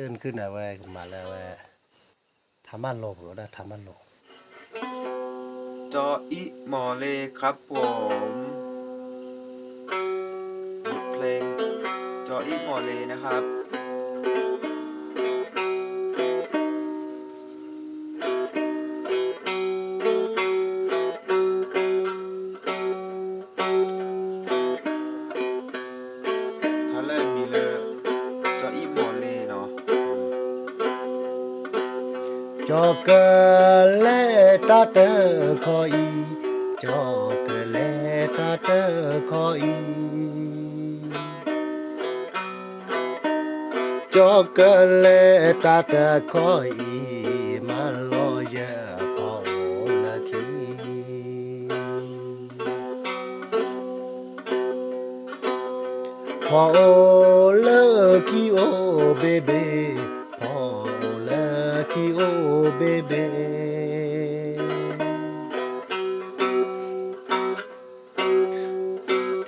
ตื่นขึ้นนะเว้ยมาแล้วเว้ยทำมันโลกหรือได้ทำมันโลกจออิหมอเลครับผมบทเพลงจออิหมอเลนะครับ จอกเลตาเตคอยจอกเลตาเตคอยจอกเลต กีโอเบเบ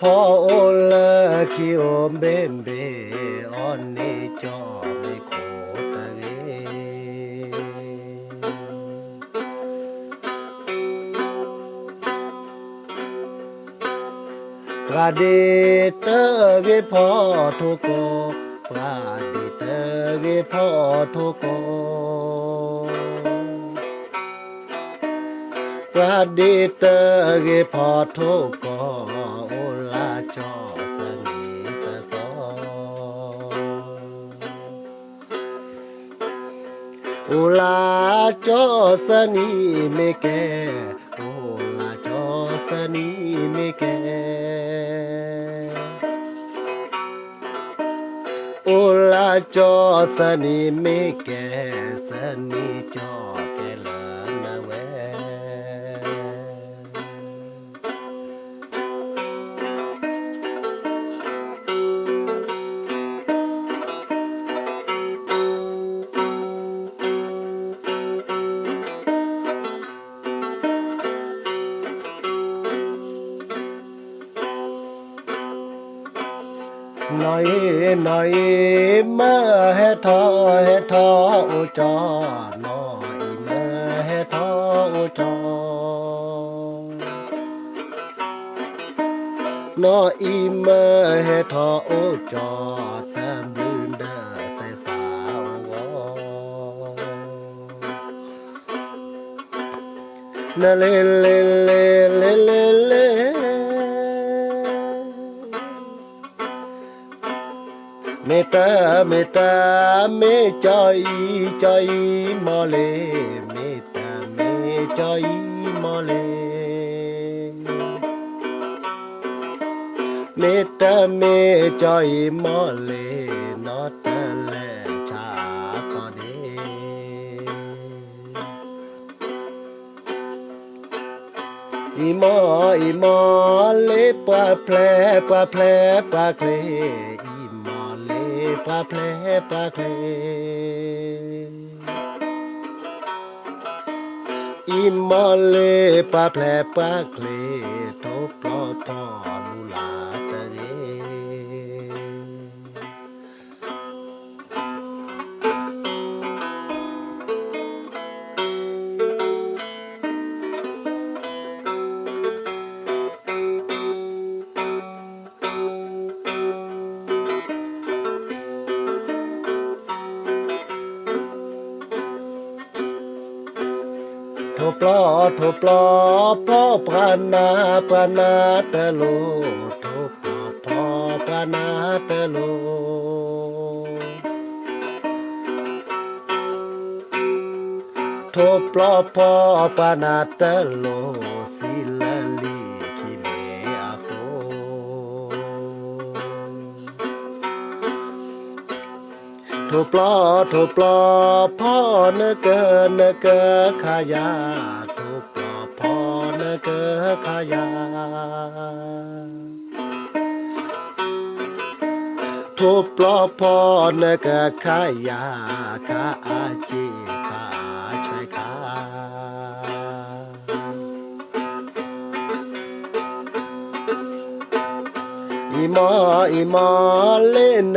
พอเลกีโอเบเบออนนี่จอม่โคตะเกราเดเตเกพอทุกโก ปราเดเตเกพอทุกโกปราเดเตเกพอทุกโกโอลาจอสนิสสอโอลาจอสนิเมแกโอลาจอสนิเมแกโอลาจอสนิเมแก สนิจอ nói nói mơ he tho he tho ô cho nói mơ he tho ô cho nói mơ he tho ô cho tan bươn đờ say sao na เมตาเมตาเมจอยจอยมอเลเมตาเมจอยมอเลเมตาเมจอยมอเลนอตาแลชาคอเดอีมออีมอเลปะแผลปะแผลปะเคล pas plaire, pas plaire. Il m'a pas plaire, pas plaire, ton plantant. ทปลอโทปลอพ่อพานาพานาตะโลโทปลอพ่อพานาตะโลโทปลอพ่อพานาตะโลสิลลี โทปลอโทปลอพ่อเนเกอเนเกอขายาโทปลอพ่อเนเกอขายาโทปลอพ่อเนเกอขายาขาอาจีขา อีหมออีหมอเล่นน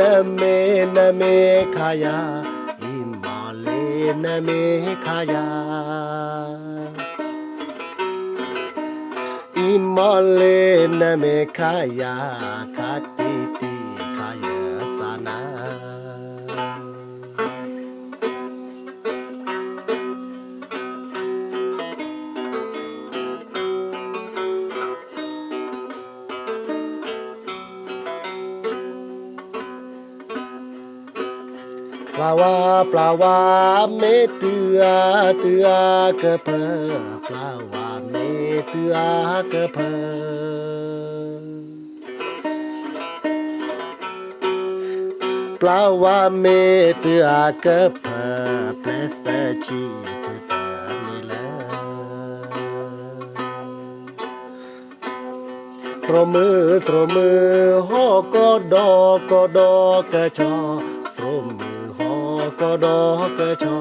ปลาวาปลาวาเมเตือเตือกระเพอปลาวาเมเตือกระเพอปลาวาเมเตือกระเพอเปลสชีเธอเปนี่แลสรมือสรมือฮอกอดอกอดอกะชอสรม กอดอกะชอ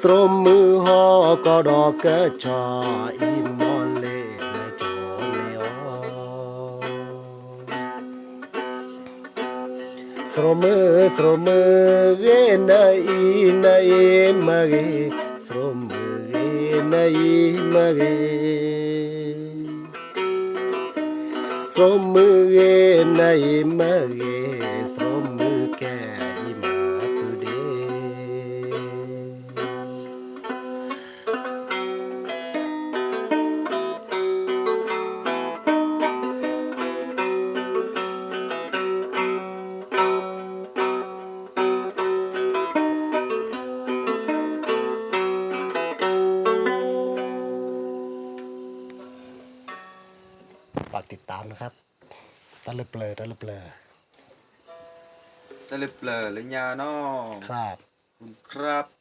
สรมมือฮอกอดอกะชออีมอนเลนะจอเลอสรมมือสรมมือเกนะอีนะเอมาเกสรมมือเกนะอีมาเก สรมืากติดตามนะครับตะลึเปลอตะลึเปลอจะเลยเปลอหรือยาน้องครับคุณครับ